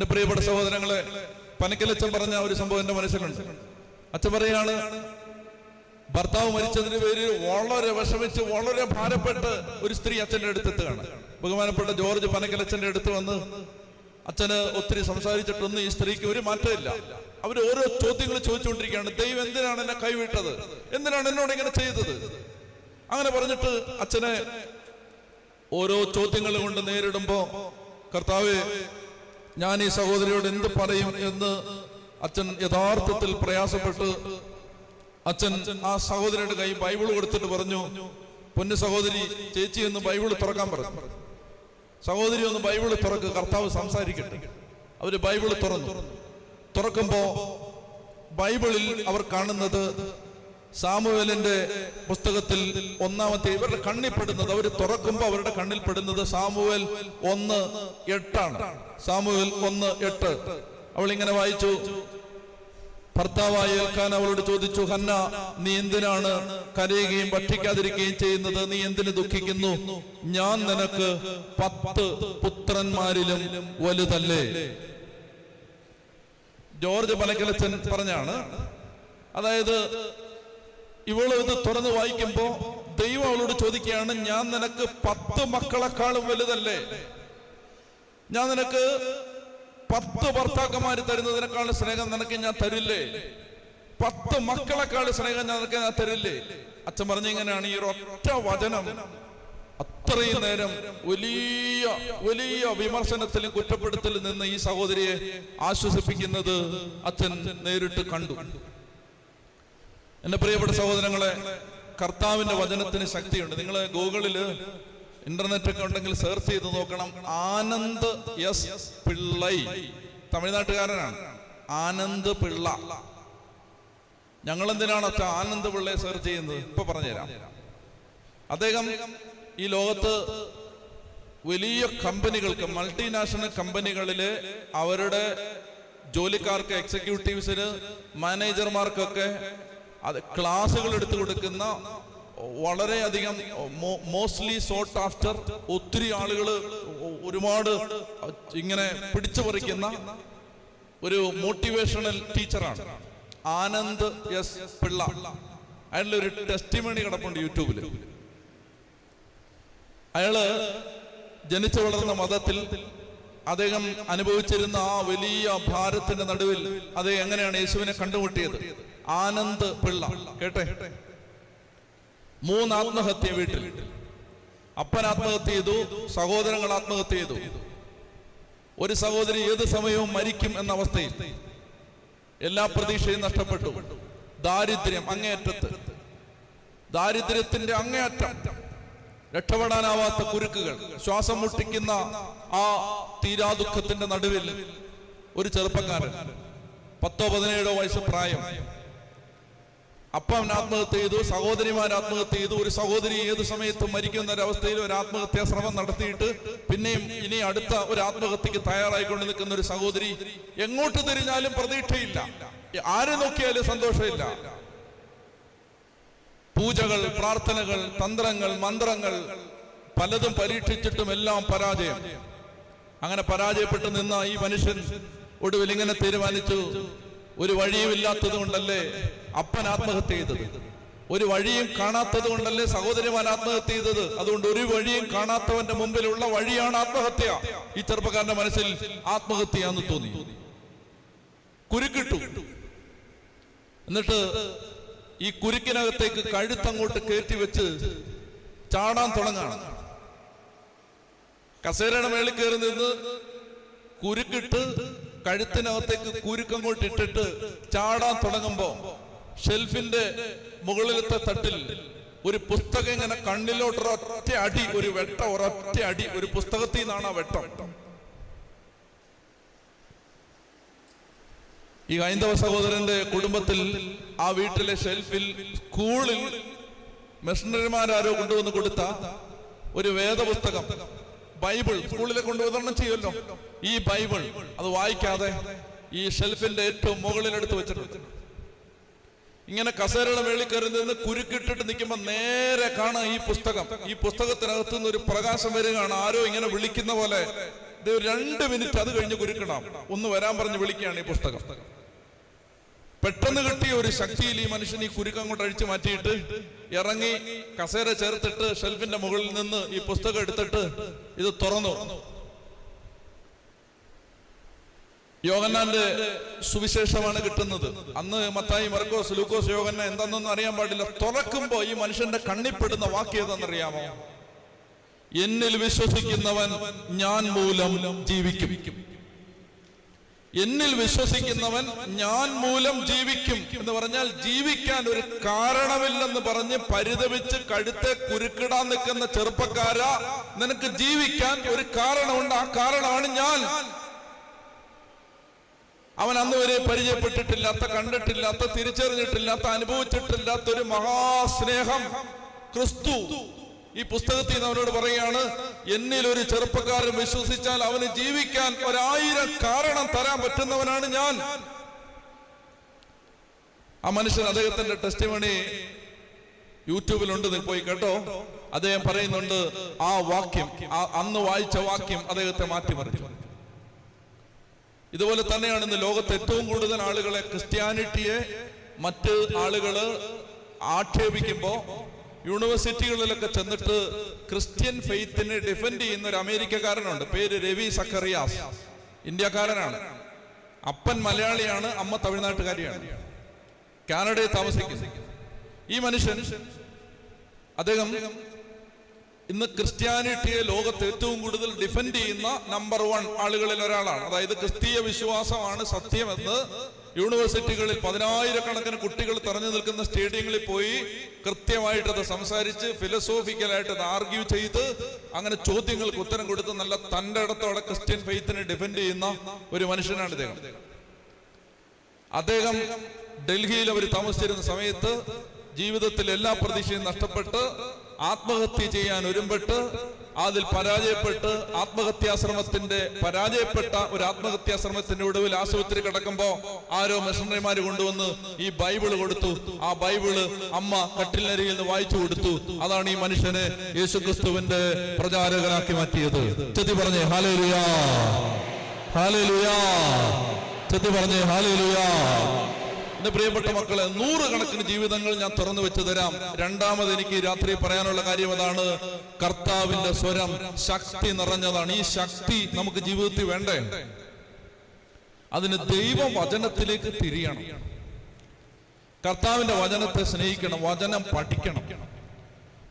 എന്റെ പ്രിയപ്പെട്ട സഹോദരങ്ങളെ പനക്കലച്ചൻ പറഞ്ഞ ഒരു സംഭവം എന്റെ മനസ്സിലുണ്ട്. അച്ഛൻ പറയാണ് ഭർത്താവ് മരിച്ചതിന് പേര് വളരെ വിഷമിച്ച് വളരെ ഭാരപ്പെട്ട് ഒരു സ്ത്രീ അച്ഛന്റെ അടുത്തെത്തുകയാണ്. ബഹുമാനപ്പെട്ട ജോർജ് പനക്കലച്ഛന്റെ അടുത്ത് വന്ന് അച്ഛന് ഒത്തിരി സംസാരിച്ചിട്ടൊന്നും ഈ സ്ത്രീക്ക് ഒരു മാറ്റമില്ല. അവർ ഓരോ ചോദ്യങ്ങൾ ചോദിച്ചുകൊണ്ടിരിക്കുകയാണ് ദൈവം എന്തിനാണ് എന്നെ കൈവിട്ടത്? എന്തിനാണ് എന്നോട് ഇങ്ങനെ ചെയ്തത്? അങ്ങനെ പറഞ്ഞിട്ട് അച്ഛനെ ഓരോ ചോദ്യങ്ങൾ കൊണ്ട് നേരിടുമ്പോ കർത്താവെ ഞാൻ ഈ സഹോദരിയോട് എന്ത് പറയും എന്ന് അച്ഛൻ യഥാർത്ഥത്തിൽ പ്രയാസപ്പെട്ട് അച്ഛൻ ആ സഹോദരിയുടെ കൈ ബൈബിൾ കൊടുത്തിട്ട് പറഞ്ഞു പൊന്നു സഹോദരി ചേച്ചി ഒന്ന് ബൈബിൾ തുറക്കാൻ പറഞ്ഞു. സഹോദരി ഒന്ന് ബൈബിൾ തുറക്ക് കർത്താവ് സംസാരിക്കട്ടെ. അവർ ബൈബിൾ തുറന്നു. തുറക്കുമ്പോ ബൈബിളിൽ അവർ കാണുന്നത് സാമുവേലിന്റെ പുസ്തകത്തിൽ ഒന്നാമത്തെ ഇവരുടെ കണ്ണിൽ പെടുന്നത് അവർ തുറക്കുമ്പോൾ അവരുടെ കണ്ണിൽ പെടുന്നത് സാമുവേൽ ഒന്ന് എട്ടാണ്. സാമുവേൽ ഒന്ന് എട്ട്. അവൾ ഇങ്ങനെ വായിച്ചു. ഭർത്താവായി ഏൽക്കാൻ അവളോട് ചോദിച്ചു ഹന്ന നീ എന്തിനാണ് കരയുകയും ഭക്ഷിക്കാതിരിക്കുകയും ചെയ്യുന്നത്? നീ എന്തിന് ദുഃഖിക്കുന്നു? ഞാൻ നിനക്ക് പത്ത് പുത്രന്മാരിലും വലുതല്ലേ? ജോർജ് പലക്കലച്ചൻ പറഞ്ഞാണ് അതായത് ഇവൾ ഇത് തുറന്ന് വായിക്കുമ്പോ ദൈവം അവളോട് ചോദിക്കുകയാണ് ഞാൻ നിനക്ക് പത്ത് മക്കളെക്കാളും വലുതല്ലേ? ഞാൻ നിനക്ക് പത്ത് ഭർത്താക്കന്മാർ തരുന്നതിനേക്കാൾ സ്നേഹം നിനക്ക് ഞാൻ തരില്ലേ? പത്ത് മക്കളെക്കാൾ സ്നേഹം ഞാൻ നിനക്ക് ഞാൻ തരില്ലേ? അച്ഛൻ പറഞ്ഞ ഇങ്ങനെയാണ് ഈ ഒറ്റ വചനം. അത്രയും നേരം വലിയ വലിയ വിമർശനത്തിലും കുറ്റപ്പെടുത്തലും നിന്ന് ഈ സഹോദരിയെ ആശ്വസിപ്പിക്കുന്നത് അച്ഛൻ നേരിട്ട് കണ്ടു. എന്റെ പ്രിയപ്പെട്ട സഹോദരങ്ങളെ കർത്താവിന്റെ വചനത്തിന് ശക്തിയുണ്ട്. നിങ്ങൾ ഗൂഗിളിൽ ഇന്റർനെറ്റ് ഒക്കെ ഉണ്ടെങ്കിൽ സെർച്ച് ചെയ്ത് നോക്കണം. ആനന്ദ് എസ് പിള്ളൈ. തമിഴ്നാട്ടുകാരനാണ്. ആനന്ദ് പിള്ള. ഞങ്ങൾ എന്തിനാണ് അച്ഛ ആനന്ദ് പിള്ളയെ സെർച്ച് ചെയ്യുന്നത്? ഇപ്പൊ പറഞ്ഞുതരാം. അദ്ദേഹം ഈ ലോകത്ത് വലിയ കമ്പനികൾക്ക് മൾട്ടിനാഷണൽ കമ്പനികളിലെ അവരുടെ ജോലിക്കാർക്ക് എക്സിക്യൂട്ടീവ്സിന് മാനേജർമാർക്കൊക്കെ അത് ക്ലാസ്സുകൾ എടുത്തു കൊടുക്കുന്ന വളരെയധികം മോസ്റ്റ്ലി സോട്ട് ആഫ്റ്റർ ഒത്തിരി ആളുകൾ ഒരുപാട് ഇങ്ങനെ പിടിച്ചു പറിക്കുന്ന ഒരു മോട്ടിവേഷണൽ ടീച്ചറാണ് ആനന്ദ് എസ് പിള്ള. അയാളുടെ ഒരു ടെസ്റ്റിമണി കിടപ്പുണ്ട് യൂട്യൂബിൽ. അയാൾ ജനിച്ചു വളർന്ന മതത്തിൽ അദ്ദേഹം അനുഭവിച്ചിരുന്ന ആ വലിയ ഭാരത്തിന്റെ നടുവിൽ അദ്ദേഹം എങ്ങനെയാണ് യേശുവിനെ കണ്ടുമുട്ടിയത്? ആനന്ദ് പിള്ള. കേട്ടെ? മൂന്ന് ആത്മഹത്യ വീട്ടിൽ. അപ്പൻ ആത്മഹത്യ ചെയ്തു സഹോദരങ്ങൾ ആത്മഹത്യ ചെയ്തു. ഒരു സഹോദരി ഏത് സമയവും മരിക്കും എന്ന അവസ്ഥയിൽ എല്ലാ പ്രതീക്ഷയും നഷ്ടപ്പെട്ടു. ദാരിദ്ര്യം അങ്ങേയറ്റത്ത്. ദാരിദ്ര്യത്തിന്റെ അങ്ങേയറ്റം. രക്ഷപ്പെടാനാവാത്ത കുരുക്കുകൾ. ശ്വാസം മുട്ടിക്കുന്ന ആ തീരാ ദുഃഖത്തിന്റെ നടുവിൽ ഒരു ചെറുപ്പക്കാരൻ പത്തോ പതിനേഴോ വയസ്സ് പ്രായം അപ്പൻ ആത്മഹത്യ ചെയ്തു. സഹോദരിമാർ ആത്മഹത്യ ചെയ്തു. ഒരു സഹോദരി ഏത് സമയത്തും മരിക്കുന്ന ഒരവസ്ഥയിൽ ഒരു ആത്മഹത്യാ ശ്രമം നടത്തിയിട്ട് പിന്നെയും ഇനി അടുത്ത ഒരു ആത്മഹത്യക്ക് തയ്യാറായിക്കൊണ്ട് നിൽക്കുന്ന ഒരു സഹോദരി എങ്ങോട്ട് തിരിഞ്ഞാലും പ്രതീക്ഷയില്ല. ആരെ നോക്കിയാലും സന്തോഷമില്ല. പൂജകൾ പ്രാർത്ഥനകൾ തന്ത്രങ്ങൾ മന്ത്രങ്ങൾ പലതും പരീക്ഷിച്ചിട്ടും എല്ലാം പരാജയം. അങ്ങനെ പരാജയപ്പെട്ട് നിന്ന ഈ മനുഷ്യൻ ഒടുവിൽ ഇങ്ങനെ തീരുമാനിച്ചു. ഒരു വഴിയുമില്ലാത്തത് കൊണ്ടല്ലേ അപ്പൻ ആത്മഹത്യ ചെയ്തത്? ഒരു വഴിയും കാണാത്തത് കൊണ്ടല്ലേ സഹോദരിമാൻ ആത്മഹത്യ ചെയ്തത്? അതുകൊണ്ട് ഒരു വഴിയും കാണാത്തവന്റെ മുമ്പിലുള്ള വഴിയാണ് ആത്മഹത്യ. ഈ ചെറുപ്പക്കാരന്റെ മനസ്സിൽ ആത്മഹത്യയാന്ന് തോന്നി. കുരുക്കിട്ടു. എന്നിട്ട് ഈ കുരുക്കിനകത്തേക്ക് കഴുത്തങ്ങോട്ട് കയറ്റി വെച്ച് ചാടാൻ തുടങ്ങാണ്. കസേരയുടെ മേളിൽ കയറി നിന്ന് കുരുക്കിട്ട് കഴുത്തിനകത്തേക്ക് കുരുക്കം കൊണ്ട് ഇട്ടിട്ട് ചാടാൻ തുടങ്ങുമ്പോ ഷെൽഫിന്റെ മുകളിലത്തെ തട്ടിൽ ഒരു പുസ്തകം ഇങ്ങനെ കണ്ണിലോട്ട് ഒരൊറ്റ അടി ഒരു വെട്ട ഒരൊറ്റ അടി ഒരു പുസ്തകത്തിൽ നിന്നാണ് ആ വെട്ടം. ഈ ഹൈന്ദവ സഹോദരന്റെ കുടുംബത്തിൽ ആ വീട്ടിലെ ഷെൽഫിൽ സ്കൂളിൽ മിഷണറിമാരാരോ കൊണ്ടുവന്ന് കൊടുത്ത ഒരു വേദപുസ്തകം. ബൈബിൾ സ്കൂളിലെ കൊണ്ട് വിതരണം ചെയ്യുമല്ലോ. ഈ ബൈബിൾ അത് വായിക്കാതെ ഈ ഷെൽഫിന്റെ ഏറ്റവും മുകളിലെടുത്ത് വെച്ചിട്ടുണ്ട്. ഇങ്ങനെ കസേരയുടെ മേളിൽ കയറി നിന്ന് കുരുക്കിട്ടിട്ട് നിൽക്കുമ്പോ നേരെ കാണാം ഈ പുസ്തകം. ഈ പുസ്തകത്തിനകത്ത് നിന്ന് ഒരു പ്രകാശം വരികയാണ്. ആരോ ഇങ്ങനെ വിളിക്കുന്ന പോലെ. ഇത് രണ്ട് മിനിറ്റ് അത് കഴിഞ്ഞ് കുരുക്കണം. ഒന്ന് വരാൻ പറഞ്ഞ് വിളിക്കുകയാണ് ഈ പുസ്തകം. പെട്ടെന്ന് കിട്ടിയ ഒരു ശക്തിയിൽ ഈ മനുഷ്യൻ ഈ കുരുക്കം കൊണ്ട് അഴിച്ചു മാറ്റിയിട്ട് ഇറങ്ങി കസേര ചേർത്തിട്ട് ഷെൽഫിന്റെ മുകളിൽ നിന്ന് ഈ പുസ്തകം എടുത്തിട്ട് ഇത് തുറന്നു. യോഗന്നാന്റെ സുവിശേഷമാണ് കിട്ടുന്നത്. അന്ന് മത്തായി മർക്കോസ് ലൂക്കോസ് യോഗന്ന എന്താണെന്നൊന്നും അറിയാൻ പാടില്ല. തുറക്കുമ്പോ ഈ മനുഷ്യന്റെ കണ്ണിപ്പെടുന്ന വാക്യം ഏതെന്നറിയാമോ എന്നിൽ വിശ്വസിക്കുന്നവൻ ഞാൻ മൂലം ജീവിക്കും. എന്നിൽ വിശ്വസിക്കുന്നവൻ ഞാൻ മൂലം ജീവിക്കും എന്ന് പറഞ്ഞാൽ ജീവിക്കാൻ ഒരു കാരണമില്ലെന്ന് പറഞ്ഞ് പരിതപിച്ച് കഴുത്തെ കുരുക്കിടാൻ നിൽക്കുന്ന ചെറുപ്പക്കാരാ. നിനക്ക് ജീവിക്കാൻ ഒരു കാരണമുണ്ട്. ആ കാരണമാണ് ഞാൻ. അവൻ അന്ന് വരെ പരിചയപ്പെട്ടിട്ടില്ലാത്ത കണ്ടിട്ടില്ലാത്ത തിരിച്ചറിഞ്ഞിട്ടില്ലാത്ത അനുഭവിച്ചിട്ടില്ലാത്ത ഒരു മഹാസ്നേഹം. ക്രിസ്തു. ഈ പുസ്തകത്തിൽ നിന്ന് അവനോട് പറയുകയാണ് എന്നിൽ ഒരു ചെറുപ്പക്കാരൻ വിശ്വസിച്ചാൽ അവന് ജീവിക്കാൻ ഒരായിരം കാരണം തരാൻ പറ്റുന്നവനാണ് ഞാൻ. ആ മനുഷ്യൻ അദ്ദേഹത്തിന്റെ ടെസ്റ്റിമണി യൂട്യൂബിലുണ്ട് നിങ്ങൾ പോയി കേട്ടോ. അദ്ദേഹം പറയുന്നുണ്ട് ആ വാക്യം അന്ന് വായിച്ച വാക്യം അദ്ദേഹത്തെ മാറ്റിമറിച്ചു. ഇതുപോലെ തന്നെയാണ് ഇന്ന് ലോകത്ത് ഏറ്റവും കൂടുതൽ ആളുകളെ ക്രിസ്ത്യാനിറ്റിയെ മറ്റ് ആളുകൾ ആക്ഷേപിക്കുമ്പോ യൂണിവേഴ്സിറ്റികളിലൊക്കെ ചെന്നിട്ട് ക്രിസ്ത്യൻ ഫെയ്ത്തിനെ ഡിഫെൻഡ് ചെയ്യുന്ന ഒരു അമേരിക്കക്കാരനുണ്ട്. പേര് രവി സക്കറിയാസ് ഇന്ത്യക്കാരനാണ്. അപ്പൻ മലയാളിയാണ് അമ്മ തമിഴ്നാട്ടുകാരിയാണ്. കാനഡയിൽ താമസിക്കുന്നു. ഈ മനുഷ്യൻ അദ്ദേഹം ഇന്ന് ക്രിസ്ത്യാനിറ്റിയെ ലോകത്ത് ഏറ്റവും കൂടുതൽ ഡിഫെൻഡ് ചെയ്യുന്ന നമ്പർ വൺ ആളുകളിൽ ഒരാളാണ്. അതായത് ക്രിസ്തീയ വിശ്വാസമാണ് സത്യമെന്ന് യൂണിവേഴ്സിറ്റികളിൽ പതിനായിരക്കണക്കിന് കുട്ടികൾ തെരഞ്ഞു നിൽക്കുന്ന സ്റ്റേഡിയങ്ങളിൽ പോയി കൃത്യമായിട്ട് അത് സംസാരിച്ച് ഫിലസോഫിക്കലായിട്ട് അത് ആർഗ്യൂ ചെയ്ത് അങ്ങനെ ചോദ്യങ്ങൾക്ക് ഉത്തരം കൊടുത്ത് നല്ല തന്റെ ഇടത്തോടെ ക്രിസ്ത്യൻ ഫെയ്ത്തിനെ ഡിഫെൻഡ് ചെയ്യുന്ന ഒരു മനുഷ്യനാണ് ഇദ്ദേഹം. അദ്ദേഹം ഡൽഹിയിൽ അവർ താമസിച്ചിരുന്ന സമയത്ത് ജീവിതത്തിൽ എല്ലാ പ്രതീക്ഷയും നഷ്ടപ്പെട്ട് ആത്മഹത്യ ചെയ്യാൻ ഒരുമ്പെട്ട് അതിൽ പരാജയപ്പെട്ട് ആത്മഹത്യാശ്രമത്തിന്റെ പരാജയപ്പെട്ട ഒരു ആത്മഹത്യാശ്രമത്തിന്റെ ഒടുവിൽ ആശുപത്രി കിടക്കുമ്പോ ആരോ മിഷണറിമാര് കൊണ്ടുവന്ന് ഈ ബൈബിൾ കൊടുത്തു. ആ ബൈബിൾ അമ്മ കട്ടിലരിയിൽ നിന്ന് വായിച്ചു കൊടുത്തു. അതാണ് ഈ മനുഷ്യനെ യേശുക്രിസ്തുവിന്റെ പ്രചാരകനാക്കി മാറ്റിയത്. ചെത്തി പറഞ്ഞേ ഹാലേലുയാ. ഹാലേലുയാ. ചെത്തി പറഞ്ഞേ ഹാലേലുയാ. എന്റെ പ്രിയപ്പെട്ട മക്കളെ നൂറുകണക്കിന് ജീവിതങ്ങൾ ഞാൻ തുറന്നു വെച്ചു തരാം. രണ്ടാമത് എനിക്ക് രാത്രി പറയാനുള്ള കാര്യം അതാണ്. കർത്താവിന്റെ സ്വരം ശക്തി നിറഞ്ഞതാണ്. ഈ ശക്തി നമുക്ക് ജീവിതത്തിൽ വേണ്ടേ? അതിന് ദൈവ വചനത്തിലേക്ക് തിരിയണം. കർത്താവിന്റെ വചനത്തെ സ്നേഹിക്കണം. വചനം പഠിക്കണം.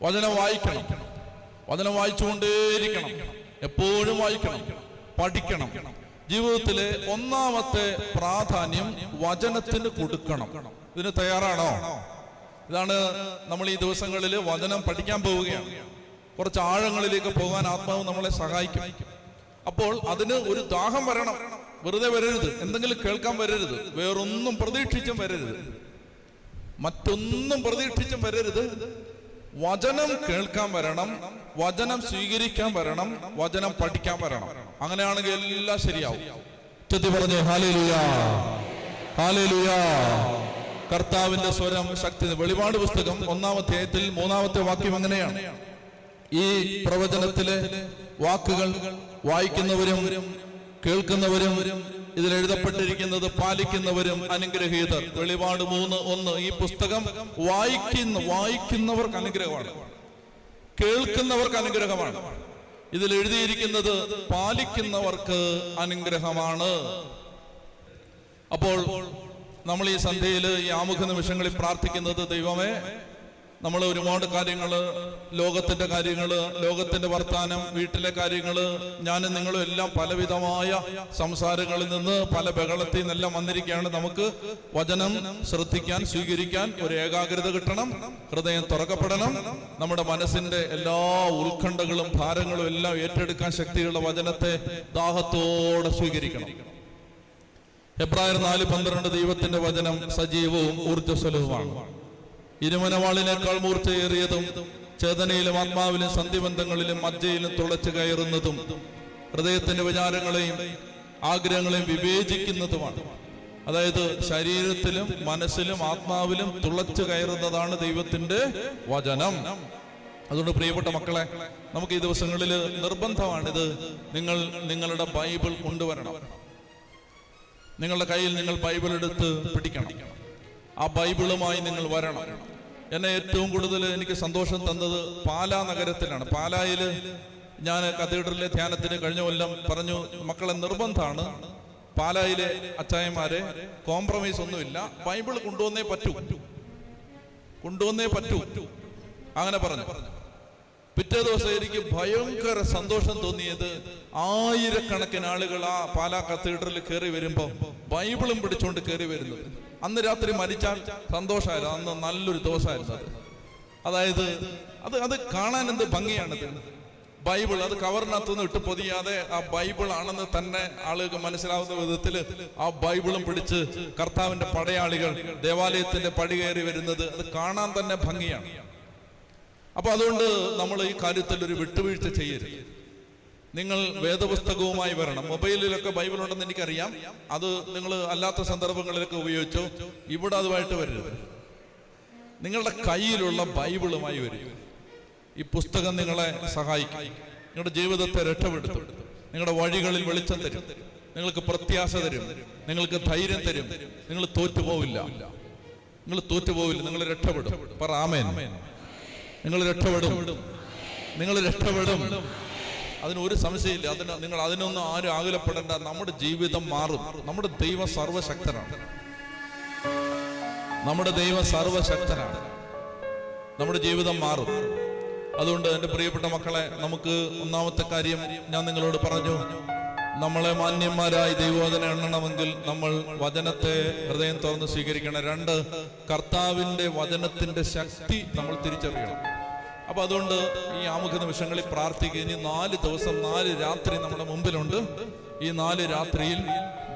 വചനം വായിക്കണം. വചനം വായിച്ചുകൊണ്ടേയിരിക്കണം. എപ്പോഴും വായിക്കണം. പഠിക്കണം. ജീവിതത്തിലെ ഒന്നാമത്തെ പ്രാധാന്യം വചനത്തിന് കൊടുക്കണം. ഇതിന് തയ്യാറാണോ? ഇതാണ് നമ്മൾ ഈ ദിവസങ്ങളിൽ വചനം പഠിക്കാൻ പോവുകയാണ്. കുറച്ച് ആഴങ്ങളിലേക്ക് പോകാൻ ആത്മാവ് നമ്മളെ സഹായിക്കും. അപ്പോൾ അതിന് ഒരു ദാഹം വരണം. വെറുതെ വരരുത്. എന്തെങ്കിലും കേൾക്കാൻ വരരുത്. വേറൊന്നും പ്രതീക്ഷിച്ചും വരരുത്. മറ്റൊന്നും പ്രതീക്ഷിച്ചും വരരുത്. വചനം കേൾക്കാൻ വരണം. വചനം സ്വീകരിക്കാൻ വരണം. വചനം പഠിക്കാൻ വരണം. അങ്ങനെയാണെങ്കിൽ എല്ലാം ശരിയാവും. ചെത്തി പറഞ്ഞു കർത്താവിന്റെ സ്വരം ശക്തി വെളിപാട് പുസ്തകം ഒന്നാമത്തെ അധ്യായത്തിൽ മൂന്നാമത്തെ വാക്യം അങ്ങനെയാണ് ഈ പ്രവചനത്തിലെ വാക്കുകൾ വായിക്കുന്നവരും കേൾക്കുന്നവരും ഇതിൽ എഴുതപ്പെട്ടിരിക്കുന്നത് പാലിക്കുന്നവരും അനുഗ്രഹീതർ വെളിപാട് മൂന്ന് ഒന്ന്. ഈ പുസ്തകം വായിക്കുന്ന വായിക്കുന്നവർക്ക് അനുഗ്രഹമാണ്. കേൾക്കുന്നവർക്ക് അനുഗ്രഹമാണ്. ഇതിൽ എഴുതിയിരിക്കുന്നത് പാലിക്കുന്നവർക്ക് അനുഗ്രഹമാണ്. അപ്പോൾ നമ്മൾ ഈ സന്ധ്യയിൽ ഈ ആമുഖ നിമിഷങ്ങളിൽ പ്രാർത്ഥിക്കുന്നത് ദൈവമേ നമ്മൾ ഒരുപാട് കാര്യങ്ങൾ ലോകത്തിന്റെ കാര്യങ്ങൾ ലോകത്തിന്റെ വർത്താനം വീട്ടിലെ കാര്യങ്ങൾ ഞാനും നിങ്ങളും എല്ലാം പലവിധമായ സംസാരങ്ങളിൽ നിന്ന് പല ബഹളത്തിൽ നിന്നെല്ലാം വന്നിരിക്കുകയാണ്. നമുക്ക് വചനം ശ്രദ്ധിക്കാൻ സ്വീകരിക്കാൻ ഒരു ഏകാഗ്രത കിട്ടണം ഹൃദയം തുറക്കപ്പെടണം. നമ്മുടെ മനസ്സിന്റെ എല്ലാ ഉത്കണ്ഠകളും ഭാരങ്ങളും എല്ലാം ഏറ്റെടുക്കാൻ ശക്തിയുള്ള വചനത്തെ ദാഹത്തോടെ സ്വീകരിക്കണം. എബ്രായർ നാല് പന്ത്രണ്ട് ദൈവത്തിന്റെ വചനം സജീവവും ഊർജസ്വലവുമാണ്. ഇരുമനവാളിനേക്കാൾ മൂർച്ചയേറിയതും ചേതനയിലും ആത്മാവിലും സന്ധിബന്ധങ്ങളിലും മജ്ജയിലും തുളച്ചു കയറുന്നതും ഹൃദയത്തിന്റെ വിചാരങ്ങളെയും ആഗ്രഹങ്ങളെയും വിവേചിക്കുന്നതുമാണ്. അതായത് ശരീരത്തിലും മനസ്സിലും ആത്മാവിലും തുളച്ചു കയറുന്നതാണ് ദൈവത്തിന്റെ വചനം. അതുകൊണ്ട് പ്രിയപ്പെട്ട മക്കളെ നമുക്ക് ഈ ദിവസങ്ങളിൽ നിർബന്ധമാണിത് നിങ്ങൾ നിങ്ങളുടെ ബൈബിൾ കൊണ്ടുവരണം. നിങ്ങളുടെ കയ്യിൽ നിങ്ങൾ ബൈബിൾ എടുത്ത് പിടിക്കണം. ആ ബൈബിളുമായി നിങ്ങൾ വരണം. എന്നെ ഏറ്റവും കൂടുതൽ എനിക്ക് സന്തോഷം തന്നത് പാലാ നഗരത്തിലാണ്. പാലായിൽ ഞാൻ കത്തീഡ്രലിലെ ധ്യാനത്തിന് കഴിഞ്ഞ കൊല്ലം പറഞ്ഞു മക്കളെ നിർബന്ധമാണ്. പാലായിലെ അച്ചായന്മാരെ കോംപ്രമൈസ് ഒന്നുമില്ല. ബൈബിൾ കൊണ്ടുവന്നേ പറ്റൂ. കൊണ്ടുവന്നേ പറ്റൂ. അങ്ങനെ പറഞ്ഞു. പിറ്റേ ദിവസം എനിക്ക് ഭയങ്കര സന്തോഷം തോന്നിയത് ആയിരക്കണക്കിന് ആളുകൾ ആ പാലാ കത്തീഡ്രലിൽ കയറി വരുമ്പോൾ ബൈബിളും പിടിച്ചുകൊണ്ട് കയറി വരുന്നത്. അന്ന് രാത്രി മരിച്ചാൽ സന്തോഷമായിരുന്നു. അന്ന് നല്ലൊരു ദിവസമായിരുന്നു അത്. അതായത് അത് അത് കാണാൻ എന്ത് ഭംഗിയാണിത് ബൈബിൾ അത് കവറിനകത്തുനിന്ന് ഇട്ട് പൊതിയാതെ ആ ബൈബിൾ ആണെന്ന് തന്നെ ആളുകൾക്ക് മനസ്സിലാവുന്ന വിധത്തിൽ ആ ബൈബിളും പിടിച്ച് കർത്താവിന്റെ പടയാളികൾ ദേവാലയത്തിന്റെ പടി കയറി വരുന്നത് അത് കാണാൻ തന്നെ ഭംഗിയാണ്. അപ്പൊ അതുകൊണ്ട് നമ്മൾ ഈ കാര്യത്തിൽ ഒരു വിട്ടുവീഴ്ച ചെയ്യരുത്. നിങ്ങൾ വേദപുസ്തകവുമായി വരണം. മൊബൈലിലൊക്കെ ബൈബിൾ ഉണ്ടെന്ന് എനിക്കറിയാം. അത് നിങ്ങൾ അല്ലാത്ത സന്ദർഭങ്ങളിലൊക്കെ ഉപയോഗിച്ചോ. ഇവിടെ അതുമായിട്ട് വരരുത്. നിങ്ങളുടെ കയ്യിലുള്ള ബൈബിളുമായി വരും. ഈ പുസ്തകം നിങ്ങളെ സഹായിക്കും. നിങ്ങളുടെ ജീവിതത്തെ രക്ഷപ്പെടുത്തും. നിങ്ങളുടെ വഴികളിൽ വെളിച്ചം തരും. നിങ്ങൾക്ക് പ്രത്യാശ തരും. നിങ്ങൾക്ക് ധൈര്യം തരും. നിങ്ങൾ തോറ്റുപോവില്ല. നിങ്ങൾ തോറ്റുപോവില്ല. നിങ്ങൾ രക്ഷപ്പെടും. പറ ആമേൻ. നിങ്ങൾ രക്ഷപ്പെടും. നിങ്ങൾ രക്ഷപ്പെടും. അതിന് ഒരു സംശയമില്ല. അതിന് നിങ്ങൾ അതിനൊന്നും ആരും ആകുലപ്പെടേണ്ട. നമ്മുടെ ജീവിതം മാറും. നമ്മുടെ ദൈവം സർവശക്തനാണ്. നമ്മുടെ ദൈവം സർവശക്തനാണ്. നമ്മുടെ ജീവിതം മാറും. അതുകൊണ്ട് എന്റെ പ്രിയപ്പെട്ട മക്കളെ നമുക്ക് ഒന്നാമത്തെ കാര്യം ഞാൻ നിങ്ങളോട് പറഞ്ഞു. നമ്മളെ മാന്യന്മാരായി ദൈവോധന എണ്ണണമെങ്കിൽ നമ്മൾ വചനത്തെ ഹൃദയം തുറന്ന് സ്വീകരിക്കണം. രണ്ട് കർത്താവിന്റെ വചനത്തിന്റെ ശക്തി നമ്മൾ തിരിച്ചറിയണം. അപ്പൊ അതുകൊണ്ട് ഈ ആമുഖ നിമിഷങ്ങളിൽ പ്രാർത്ഥിക്കുക. ഇനി നാല് ദിവസം നാല് രാത്രി നമ്മുടെ മുമ്പിലുണ്ട്. ഈ നാല് രാത്രിയിൽ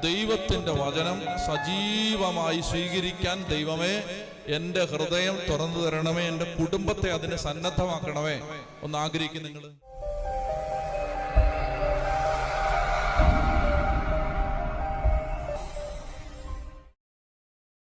ദൈവത്തിന്റെ വചനം സജീവമായി സ്വീകരിക്കാൻ ദൈവമേ എന്റെ ഹൃദയം തുറന്നു തരണമേ എന്റെ കുടുംബത്തെ അതിനെ സന്നദ്ധമാക്കണമേ. ഒന്ന് ആഗ്രഹിക്കുന്നു നിങ്ങൾ